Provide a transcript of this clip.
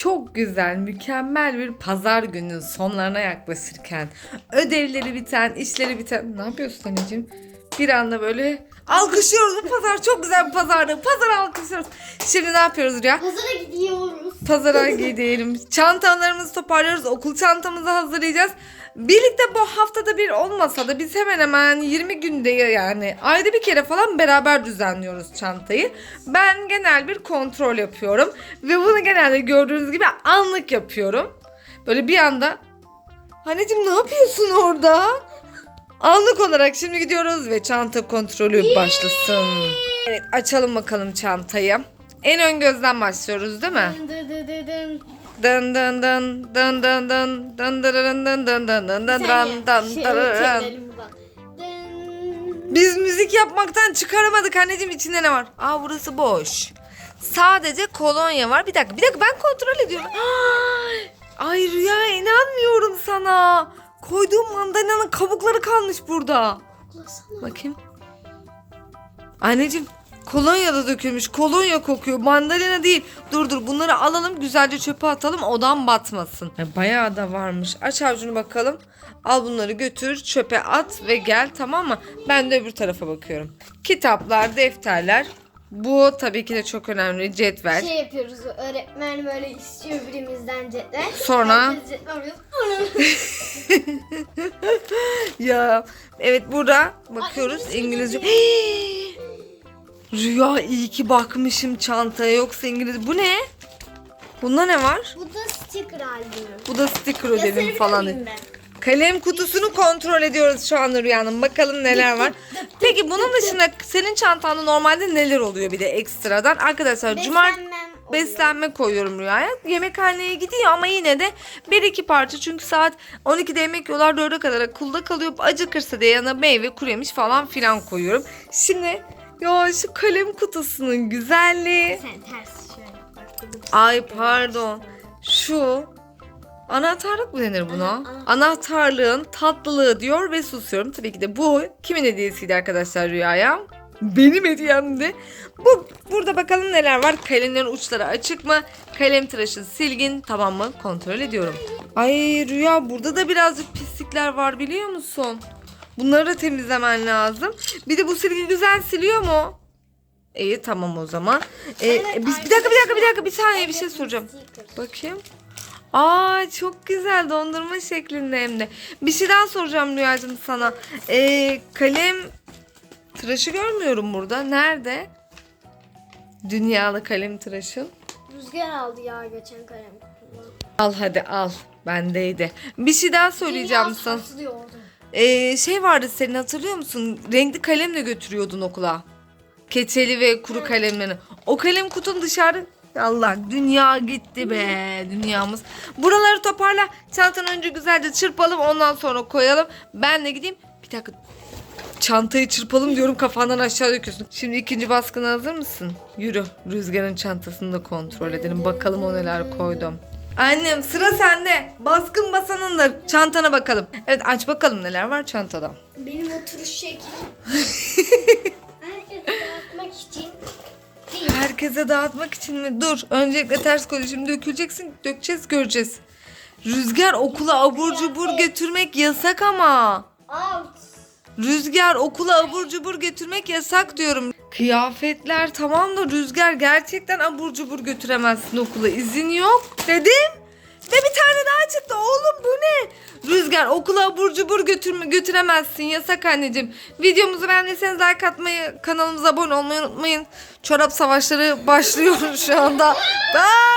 Çok güzel, mükemmel bir pazar günü sonlarına yaklaşırken ödevleri biten, işleri biten... Ne yapıyorsun anneciğim? Bir anda böyle alkışlıyoruz. Bu pazar çok güzel bir pazardı. Pazar alkışlıyoruz. Şimdi ne yapıyoruz Rüya? Pazara gidiyoruz. Pazara gidelim. Çantalarımızı toparlıyoruz. Okul çantamızı hazırlayacağız. Birlikte bu haftada bir olmasa da biz hemen hemen 20 günde yani ayda bir kere falan beraber düzenliyoruz çantayı. Ben genel bir kontrol yapıyorum. Ve bunu genelde gördüğünüz gibi anlık yapıyorum. Böyle bir anda Anneciğim ne yapıyorsun orada? Anlık olarak şimdi gidiyoruz ve çanta kontrolü başlasın. Evet açalım bakalım çantayı. En ön gözden başlıyoruz değil mi? Dın dı dı dı dın. Dın dın dın dın dın dın dın dın dın dın dın dın dın dın dın Şey. Biz müzik yapmaktan çıkaramadık anneciğim içinde ne var? Aa burası boş. Sadece kolonya var. Bir dakika bir dakika ben kontrol ediyorum. Ay, Rüya inanmıyorum sana. Koyduğum mandalina'nın kabukları kalmış burada. Bakayım. Anneciğim kolonya da dökülmüş. Kolonya kokuyor. Mandalina değil. Dur dur bunları alalım güzelce çöpe atalım odan batmasın. Ya, bayağı da varmış. Aç avucunu bakalım. Al bunları götür çöpe at ve gel tamam mı? Ben de öbür tarafa bakıyorum. Kitaplar, defterler. Bu tabii ki de çok önemli. Cetvel. Şey yapıyoruz öğretmen böyle istiyor birimizden cetvel. Sonra? Ya evet burada bakıyoruz Ay, İngilizce. Rüya iyi ki bakmışım çantaya yoksa İngiliz. Bu ne? Bunda ne var? Bu da sticker albümü. Bu da sticker ödevim falan. ben? Kalem kutusunu kontrol ediyoruz şu anda Rüya'nın. Bakalım neler var. Peki bunun dışında senin çantanda normalde neler oluyor bir de ekstradan? Arkadaşlar cuma Beslenmem oluyor. beslenme koyuyorum Rüya'ya. Yemekhaneye gidiyor ama yine de bir iki parça. Çünkü saat 12'de yemek yiyorlar 4'e kadar okulda kalıyor. Acıkırsa diye yanına meyve, kuru yemiş falan filan koyuyorum. Şimdi ya şu kalem kutusunun güzelliği. Sen ters şöyle bak. Ay pardon. Şu anahtarlık mı denir buna? Ana- ana- Anahtarlığın tatlılığı diyor ve susuyorum. Tabii ki de bu kimin hediyesiydi arkadaşlar Rüya'ya? Benim hediyemdi. Bu burada bakalım neler var. Kalemlerin uçları açık mı? Kalem tıraşı silgin tamam mı? Kontrol ediyorum. Ay Rüya burada da birazcık pislikler var biliyor musun? Bunları da temizlemen lazım. Bir de bu silgi güzel siliyor mu? İyi tamam o zaman. Ee, Evet, biz, bir dakika bir dakika bir dakika bir saniye bir şey soracağım. Bakayım. Aa çok güzel dondurma şeklinde hem de. Bir şey daha soracağım Rüyacığım sana. Ee, kalem tıraşı görmüyorum burada. Nerede? Dünyalı kalem tıraşın. Rüzgar aldı ya geçen kalem kutumdan. Al hadi al. Bendeydi. Bir şey daha söyleyeceğim Dünya sana. sarsılıyordu. Ee, şey vardı senin hatırlıyor musun? Renkli kalemle götürüyordun okula. Keçeli ve kuru kalemlerini. O kalem kutun dışarı. Allah dünya gitti be dünyamız. Buraları toparla. Çantanı önce güzelce çırpalım ondan sonra koyalım. Ben de gideyim. Bir dakika. Çantayı çırpalım diyorum kafandan aşağı döküyorsun. Şimdi ikinci baskına hazır mısın? Yürü Rüzgar'ın çantasını da kontrol edelim. Bakalım o neler koydum. Annem sıra sende. Baskın basanındır. Çantana bakalım. Evet aç bakalım neler var çantada. Benim oturuş şeklim. Herkese dağıtmak için değil. Herkese dağıtmak için mi? Dur. Öncelikle ters koy. Şimdi döküleceksin. Dökeceğiz göreceğiz. Rüzgar okula abur cubur götürmek yasak ama. Out. Rüzgar okula abur cubur götürmek yasak diyorum. Kıyafetler tamam da Rüzgar gerçekten abur cubur götüremezsin okula. İzin yok dedim. Ve bir tane daha çıktı. Oğlum bu ne? Rüzgar okula abur cubur götürme, götüremezsin. Yasak anneciğim. Videomuzu beğendiyseniz like atmayı, kanalımıza abone olmayı unutmayın. Çorap savaşları başlıyor şu anda. Bye.